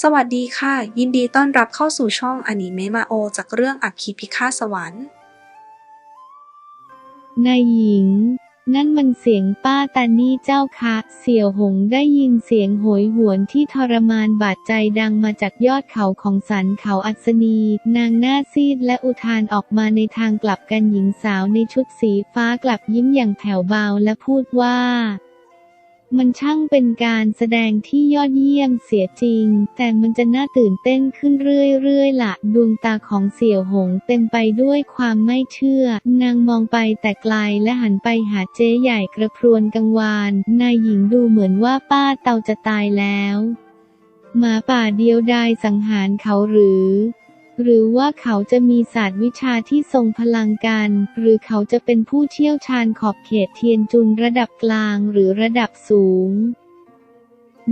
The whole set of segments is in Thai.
สวัสดีค่ะ ยินดีต้อนรับเข้าสู่ช่องอนิเมะมาโอ จากเรื่องอัคคีพิฆาตสวรรค์ นายหญิง นั่นมันเสียงป้าตานี่เจ้าคะ เสี่ยวหงได้ยินเสียงโหยหวนที่ทรมานบาดใจดังมาจากยอดเขาของสันเขาอัศนี นางหน้าซีดและอุทานออกมาในทางกลับกันหญิงสาวในชุดสีฟ้ากลับยิ้มอย่างแผ่วเบาและพูดว่า มันช่างเป็นการแสดงที่ยอดเยี่ยมเสียจริง แต่มันจะน่าตื่นเต้นขึ้นเรื่อยๆละดวงตาของเสี่ยวหงเต็มไปด้วยความไม่เชื่อ นางมองไปแต่ไกลและหันไปหาเจ๊ใหญ่กระพรวนกังวาน นายหญิงดูเหมือนว่าป้าเตาจะตายแล้ว หมาป่าเดียวดายสังหารเขาหรือ หรือว่าเขาจะมีศาสตร์วิชาที่ทรงพลังกัน หรือเขาจะเป็นผู้เชี่ยวชาญขอบเขตเทียนจุนระดับกลางหรือระดับสูง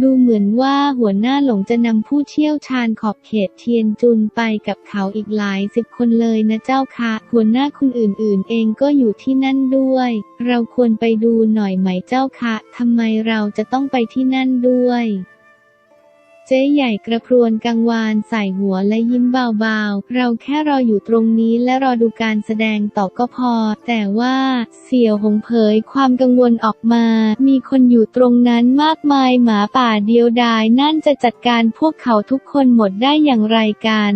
ดูเหมือนว่าหัวหน้าหลงจะนำผู้เชี่ยวชาญขอบเขตเทียนจุนไปกับเขาอีกหลายสิบคนเลยนะเจ้าค่ะ หัวหน้าคนอื่นๆ เองก็อยู่ที่นั่นด้วย เราควรไปดูหน่อยไหมเจ้าค่ะทำไมเราจะต้องไปที่นั่นด้วย เจ๊ใหญ่กระพรวนกังวานใส่หัวและยิ้มเบาๆ เราแค่รออยู่ตรงนี้และรอดูการแสดงต่อก็พอ แต่ว่าเสี่ยวหงเผยความกังวลออกมา มีคนอยู่ตรงนั้นมากมายหมาป่าเดียวดายนั่นจะจัดการพวกเขาทุกคนหมดได้อย่างไรกัน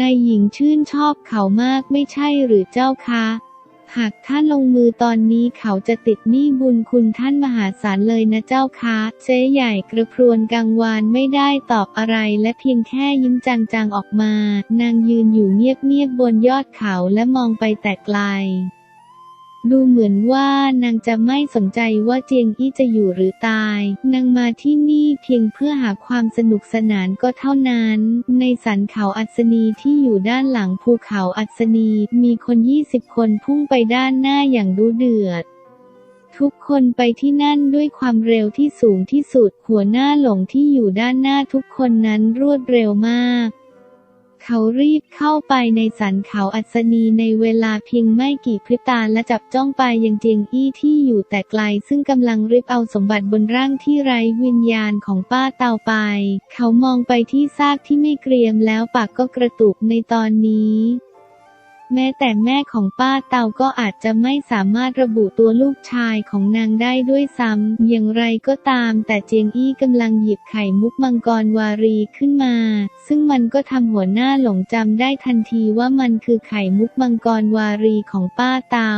นายหญิงชื่นชอบเขามากไม่ใช่หรือเจ้าคะ หากท่านลงมือตอนนี้เขาจะติดหนี้บุญคุณท่านมหาศาลเลยนะเจ้าคะเจ๊ใหญ่กระพรวนกังวานไม่ได้ตอบอะไรและเพียงแค่ยิ้มจางๆออกมา นางยืนอยู่เงียบๆบนยอดเขาและมองไปแต่ไกล ดูเหมือนว่านางจะไม่สนใจว่าเจียงอี้จะอยู่หรือตาย นางมาที่นี่เพียงเพื่อหาความสนุกสนานก็เท่านั้น ในสันเขาอัศนีที่อยู่ด้านหลังภูเขาอัศนีมีคนยี่สิบคนพุ่งไปด้านหน้าอย่างดุเดือดทุกคนไปที่นั่นด้วยความเร็วที่สูงที่สุด หัวหน้าหลงที่อยู่ด้านหน้าทุกคนนั้นรวดเร็วมาก เขารีบเข้าไปในสันเขาอัศนีในเวลาเพียงไม่กี่พริบตาและจับจ้องไปยังเจียงอี้ที่อยู่แต่ไกล ซึ่งกำลังริบเอาสมบัติบนร่างที่ไร้วิญญาณของป้าเตาไป เขามองไปที่ซากที่ไม่เกรียมแล้วปากก็กระตุกในตอนนี้ แม้แต่แม่ของป้าเตาก็อาจจะไม่สามารถระบุตัวลูกชายของนางได้ด้วยซ้ำ อย่างไรก็ตาม แต่เจียงอี้กำลังหยิบไข่มุกมังกรวารีขึ้นมา ซึ่งมันก็ทำหัวหน้าหลงจำได้ทันทีว่ามันคือไข่มุกมังกรวารีของป้าเตา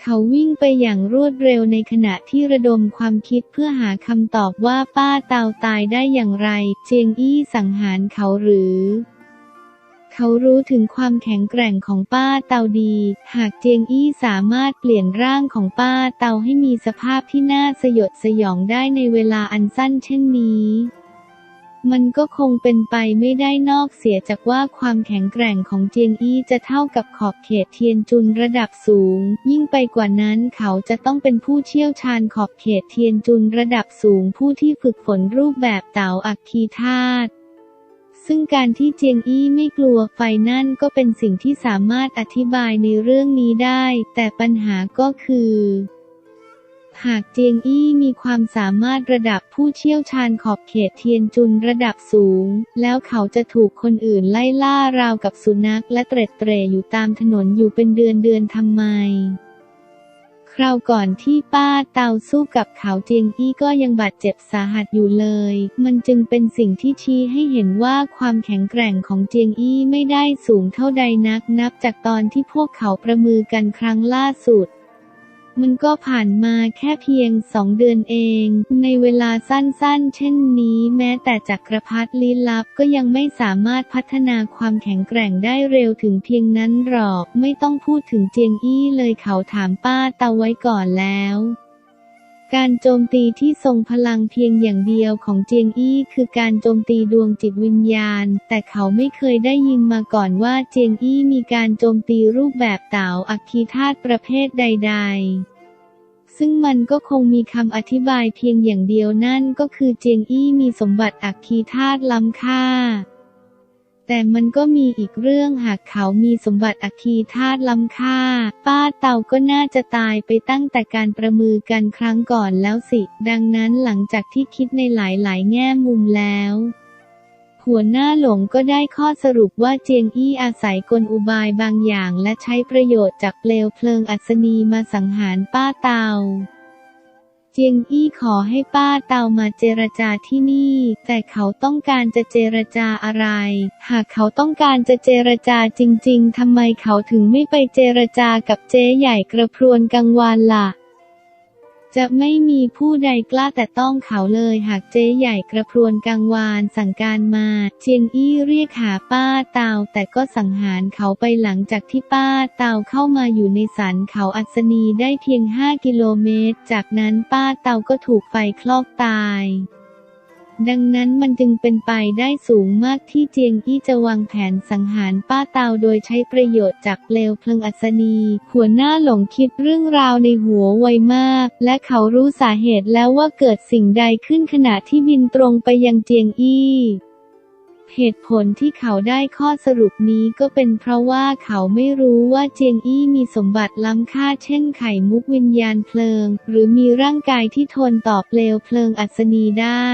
เขาวิ่งไปอย่างรวดเร็วในขณะที่ระดมความคิดเพื่อหาคำตอบว่าป้าเตาตายได้อย่างไร เจียงอี้สังหารเขาหรือ เขารู้ถึงความแข็งแกร่งของป้าเตาดี หากเจียงอี้สามารถเปลี่ยนร่างของป้าเตาให้มีสภาพที่น่าสยดสยองได้ในเวลาอันสั้นเช่นนี้มันก็คงเป็นไปไม่ได้นอกเสียจากว่าความแข็งแกร่งของเจียงอี้จะเท่ากับขอบเขตเทียนจุนระดับสูง ยิ่งไปกว่านั้นเขาจะต้องเป็นผู้เชี่ยวชาญขอบเขตเทียนจุนระดับสูงผู้ที่ฝึกฝนรูปแบบเต๋าอัคคีธาตุ ซึ่งการที่เจียงอี้ไม่กลัวไฟนั่นก็เป็นสิ่งที่สามารถอธิบายในเรื่องนี้ได้ แต่ปัญหาก็คือ หากเจียงอี้มีความสามารถระดับผู้เชี่ยวชาญขอบเขตเทียนจุนระดับสูง แล้วเขาจะถูกคนอื่นไล่ล่าราวกับสุนัขและเตร็ดเตร่อยู่ตามถนนอยู่เป็นเดือนเดือนทำไม คราวก่อนที่ป้าเตาสู้กับเขาเจียงอี้ก็ยังบาดเจ็บสาหัสอยู่เลย มันจึงเป็นสิ่งที่ชี้ให้เห็นว่าความแข็งแกร่งของเจียงอี้ไม่ได้สูงเท่าใดนักนับจากตอนที่พวกเขาประมือกันครั้งล่าสุด มันก็ผ่านมาแค่เพียงสองเดือนเอง ในเวลาสั้นๆ เช่นนี้แม้แต่จักรพรรดิลี้ลับก็ยังไม่สามารถพัฒนาความแข็งแกร่งได้เร็วถึงเพียงนั้นหรอก ไม่ต้องพูดถึงเจียงอี้เลยเขาถามป้าตาไว้ก่อนแล้ว การโจมตีที่ทรงพลังเพียงอย่างเดียวของเจียงอี้คือการโจมตีดวงจิตวิญญาณ แต่เขาไม่เคยได้ยินมาก่อนว่าเจียงอี้มีการโจมตีรูปแบบเต๋าอัคคีธาตุประเภทใด ๆซึ่งมันก็คงมีคำอธิบายเพียงอย่างเดียวนั่นก็คือเจียงอี้มีสมบัติอัคคีธาตุล้ำค่า แต่มันก็มีอีกเรื่องหากเขามีสมบัติอัคคีธาตุล้ำค่า ป้าเต่าก็น่าจะตายไปตั้งแต่การประมือกันครั้งก่อนแล้วสิ ดังนั้นหลังจากที่คิดในหลายๆ แง่มุมแล้วหัวหน้าหลงก็ได้ข้อสรุปว่าเจียงอี้อาศัยกลอุบายบางอย่างและใช้ประโยชน์จากเปลวเพลิงอัศนีมาสังหารป้าเตา เจียงอี้ขอให้ป้าเตามาเจรจาที่นี่ แต่เขาต้องการจะเจรจาอะไร หากเขาต้องการจะเจรจาจริง ๆทำไมเขาถึงไม่ไปเจรจากับเจ๊ใหญ่กระพรวนกังวานล่ะ จะไม่มีผู้ใดกล้าแต่ต้องเขาเลยหากเจ๊ใหญ่กระพรวนกังวานสั่งการมาเจียงอี้เรียกหาป้าเตาแต่ก็สังหารเขาไปหลังจากที่ป้าเตาเข้ามาอยู่ในสันเขาอัศนีได้เพียง 5 กิโลเมตร จากนั้นป้าเตาก็ถูกไฟคลอกตาย ดังนั้นมันจึงเป็นไปได้สูงมากที่เจียงอี้จะวางแผนสังหารป้าเตาโดยใช้ประโยชน์จากเปลวเพลิงอัศนี หัวหน้าหลงคิดเรื่องราวในหัวไวมาก และเขารู้สาเหตุแล้วว่าเกิดสิ่งใดขึ้นขณะที่บินตรงไปยังเจียงอี้เหตุผลที่เขาได้ข้อสรุปนี้ก็เป็นเพราะว่าเขาไม่รู้ว่าเจียงอี้มีสมบัติล้ำค่าเช่นไข่มุกวิญญาณเพลิง หรือมีร่างกายที่ทนต่อเปลวเพลิงอัศนีได้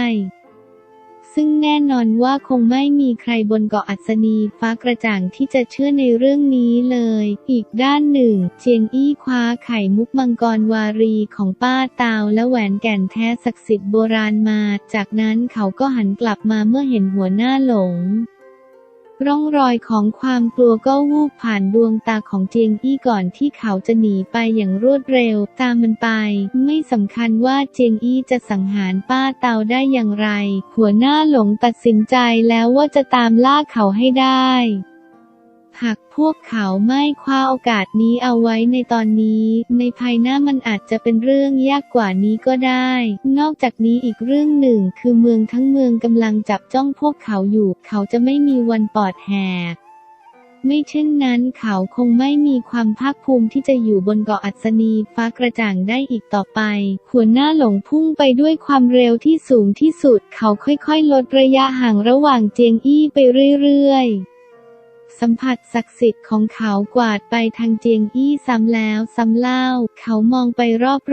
ซึ่งแน่นอนว่าคงไม่มีใครบนเกาะอัศนีฟ้ากระจ่างที่จะเชื่อในเรื่องนี้เลย อีกด้านหนึ่ง เจียงอี้คว้าไข่มุกมังกรวารีของป้าตาวและแหวนแก่นแท้ศักดิ์สิทธิ์โบราณมา จากนั้นเขาก็หันกลับมาเมื่อเห็นหัวหน้าหลง ร่องรอยของความกลัวก็วูบผ่านดวงตาของเจียงอี้ก่อนที่เขาจะหนีไปอย่างรวดเร็ว ตามมันไป ไม่สำคัญว่าเจียงอี้จะสังหารป้าเตาได้อย่างไร หัวหน้าหลงตัดสินใจแล้วว่าจะตามล่าเขาให้ได้ หากพวกเขาไม่คว้าโอกาสนี้เอาไว้ในตอนนี้ ในภายหน้ามันอาจจะเป็นเรื่องยากกว่านี้ก็ได้ นอกจากนี้อีกเรื่องหนึ่งคือเมืองทั้งเมืองกำลังจับจ้องพวกเขาอยู่ เขาจะไม่มีวันปลอดแหกไม่เช่นนั้นเขาคงไม่มีความภาคภูมิที่จะอยู่บนเกาะอัศนีฟ้ากระจ่างได้อีกต่อไป หัวหน้าหลงพุ่งไปด้วยความเร็วที่สูงที่สุด เขาค่อยๆ ลดระยะห่างระหว่างเจียงอี้ไปเรื่อยๆ สัมผัสศักดิ์สิทธิ์ของเขากวาดไปทางเจียงอี้ซ้ำแล้วซ้ำเล่า เขามองไป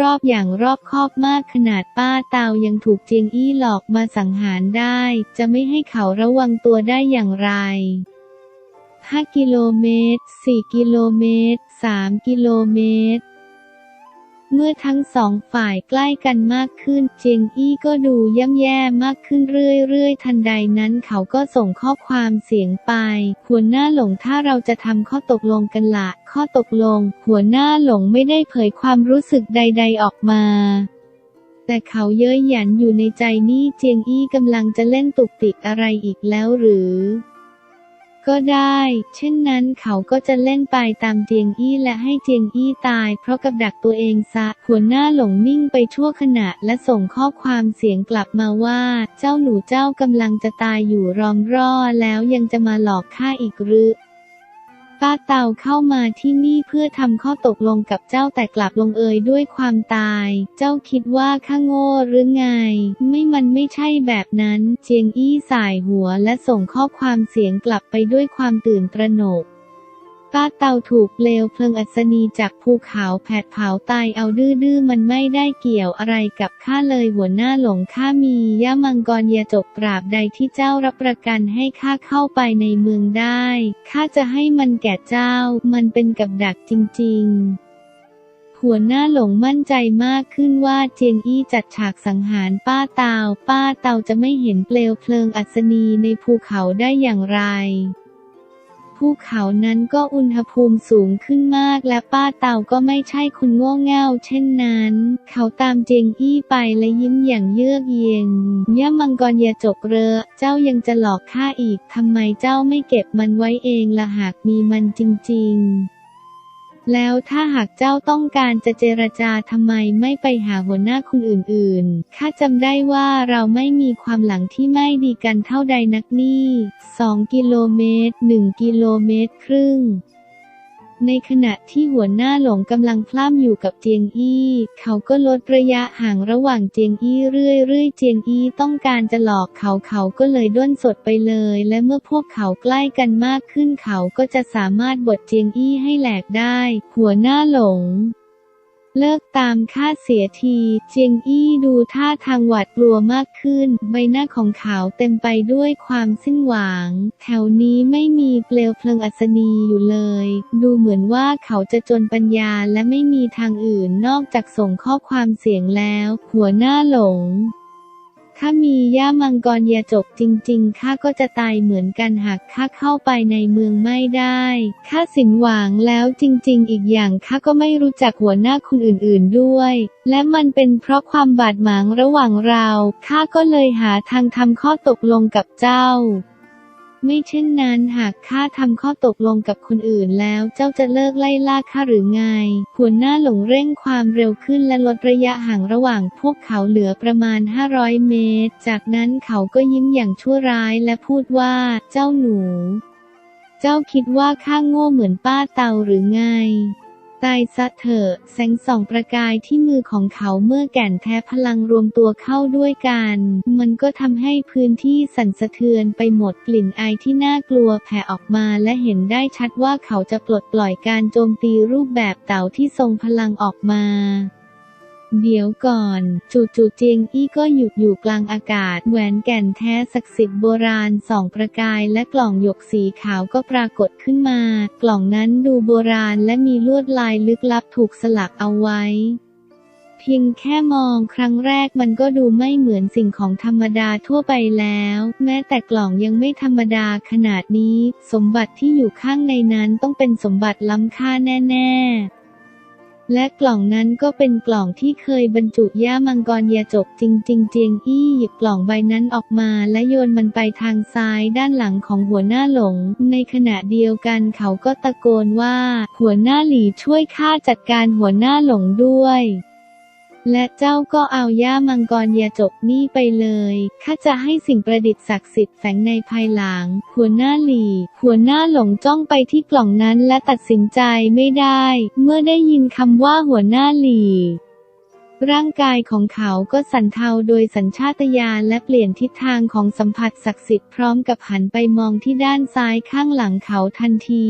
รอบๆอย่างรอบคอบมากขนาดป้าเตายังถูกเจียงอี้หลอกมาสังหารได้ จะไม่ให้เขาระวังตัวได้อย่างไร 5 กิโลเมตร 4 กิโลเมตร 3 กิโลเมตร เมื่อทั้งสองฝ่ายใกล้กันมากขึ้น เจียงอี้ก็ดูย่ำแย่มากขึ้นเรื่อยๆ ทันใดนั้นเขาก็ส่งข้อความเสียงไป หัวหน้าหลงถ้าเราจะทำข้อตกลงกันละ ข้อตกลง หัวหน้าหลงไม่ได้เผยความรู้สึกใด ๆออกมาแต่เขาเย้ยหยันอยู่ในใจนี่เจียงอี้กำลังจะเล่นตุกติกอะไรอีกแล้วหรือ ก็ได้ เช่นนั้นเขาก็จะเล่นไปตามเจียงอี้และให้เจียงอี้ตาย เพราะกับดักตัวเองซะ หัวหน้าหลงนิ่งไปชั่วขณะและส่งข้อความเสียงกลับมาว่า เจ้าหนูเจ้ากำลังจะตายอยู่รองร่อแล้วยังจะมาหลอกข้าอีกหรือ ป้าเต่าเข้ามาที่นี่เพื่อทำข้อตกลงกับเจ้าแต่กลับลงเอยด้วยความตาย เจ้าคิดว่าข้าโง่หรือไง ไม่มันไม่ใช่แบบนั้น เจียงอี้สายหัวและส่งข้อความเสียงกลับไปด้วยความตื่นตระหนก ป้าเตาถูกเปลวเพลิงอัศนีจากภูเขาแผดเผาตายเอาดื้อๆมันไม่ได้เกี่ยวอะไรกับข้าเลยหัวหน้าหลงข้ามีย่ามังกรยาจกปราบใดที่เจ้ารับประกันให้ข้าเข้าไปในเมืองได้ข้าจะให้มันแก่เจ้า มันเป็นกับดักจริง ๆหัวหน้าหลงมั่นใจมากขึ้นว่าเจียงอี้จัดฉากสังหารป้าเตา ป้าเตาจะไม่เห็นเปลวเพลิงอัศนีในภูเขาได้อย่างไร ภูเขานั้นก็อุณหภูมิสูงขึ้นมากและป้าเต่าก็ไม่ใช่คนโง่เง่าเช่นนั้น เขาตามเจงอี้ไปและยิ้มอย่างเยือกเย็นย่ามังกรอย่าจกเรอ เจ้ายังจะหลอกข้าอีกทำไมเจ้าไม่เก็บมันไว้เองละหากมีมันจริง ๆ แล้วถ้าหากเจ้าต้องการจะเจรจาทำไมไม่ไปหาหัวหน้าคนอื่นๆ ข้าจำได้ว่าเราไม่มีความหลังที่ไม่ดีกันเท่าใดนักนี่ 2 กิโลเมตร 1 กิโลเมตรครึ่ง ในขณะที่หัวหน้าหลงกำลังพล่ำอยู่กับเจียงอี้ เขาก็ลดระยะห่างระหว่างเจียงอี้เรื่อยๆ เจียงอี้ต้องการจะหลอกเขาเขาก็เลยด้วนสดไปเลย และเมื่อพวกเขาใกล้กันมากขึ้นเขาก็จะสามารถบดเจียงอี้ให้แหลกได้ หัวหน้าหลง เลิกตามค่าเสียที เจียงอี้ดูท่าทางหวาดกลัวมากขึ้น ใบหน้าของเขาเต็มไปด้วยความสิ้นหวัง แถวนี้ไม่มีเปลวเพลิงอัศนีอยู่เลย ดูเหมือนว่าเขาจะจนปัญญาและไม่มีทางอื่นนอกจากส่งข้อความเสียงแล้ว หัวหน้าหลง ถ้ามีย่ามังกรยาจกจริงๆ ข้าก็จะตายเหมือนกันหากข้าเข้าไปในเมืองไม่ได้ ข้าสินหวังแล้วจริงๆ อีกอย่างข้าก็ไม่รู้จักหัวหน้าคนอื่นๆด้วย และมันเป็นเพราะความบาดหมางระหว่างเรา ข้าก็เลยหาทางทำข้อตกลงกับเจ้า ไม่เช่นนั้นหากข้าทำข้อตกลงกับคนอื่นแล้วเจ้าจะเลิกไล่ล่าข้าหรือไง หัวหน้าหลงเร่งความเร็วขึ้นและลดระยะห่างระหว่างพวกเขาเหลือประมาณ 500 เมตร จากนั้นเขาก็ยิ้มอย่างชั่วร้ายและพูดว่า เจ้าหนู เจ้าคิดว่าข้าโง่เหมือนป้าเตาหรือไง ตายซะเถอะ แสงส่องประกายที่มือของเขาเมื่อแก่นแท้พลังรวมตัวเข้าด้วยกัน มันก็ทำให้พื้นที่สั่นสะเทือนไปหมดกลิ่นไอที่น่ากลัวแผ่ออกมาและเห็นได้ชัดว่าเขาจะปลดปล่อยการโจมตีรูปแบบเต่าที่ทรงพลังออกมา เดี๋ยวก่อน จู่ๆเจียงอี้ก็หยุดอยู่กลางอากาศ แหวนแก่นแท้ศักดิ์สิทธิ์โบราณสองประกายและกล่องหยกสีขาวก็ปรากฏขึ้นมา กล่องนั้นดูโบราณและมีลวดลายลึกลับถูกสลักเอาไว้ เพียงแค่มองครั้งแรกมันก็ดูไม่เหมือนสิ่งของธรรมดาทั่วไปแล้ว แม้แต่กล่องยังไม่ธรรมดาขนาดนี้ สมบัติที่อยู่ข้างในนั้นต้องเป็นสมบัติล้ำค่าแน่ ๆ และกล่องนั้นก็เป็นกล่องที่เคยบรรจุย่ามังกรยาจกจริงๆเจียงอี้หยิบกล่องใบนั้นออกมาและโยนมันไปทางซ้ายด้านหลังของหัวหน้าหลง ในขณะเดียวกันเขาก็ตะโกนว่า หัวหน้าหลีช่วยข้าจัดการหัวหน้าหลงด้วย และเจ้าก็เอาย่ามังกรยาจกนี่ไปเลยข้าจะให้สิ่งประดิษฐ์ศักดิ์สิทธิ์แฝงในภายหลัง หัวหน้าหลี หัวหน้าหลงจ้องไปที่กล่องนั้นและตัดสินใจไม่ได้ เมื่อได้ยินคำว่าหัวหน้าหลีร่างกายของเขาก็สั่นเทาโดยสัญชาตญาณและเปลี่ยนทิศทางของสัมผัสศักดิ์สิทธิ์พร้อมกับหันไปมองที่ด้านซ้ายข้างหลังเขาทันที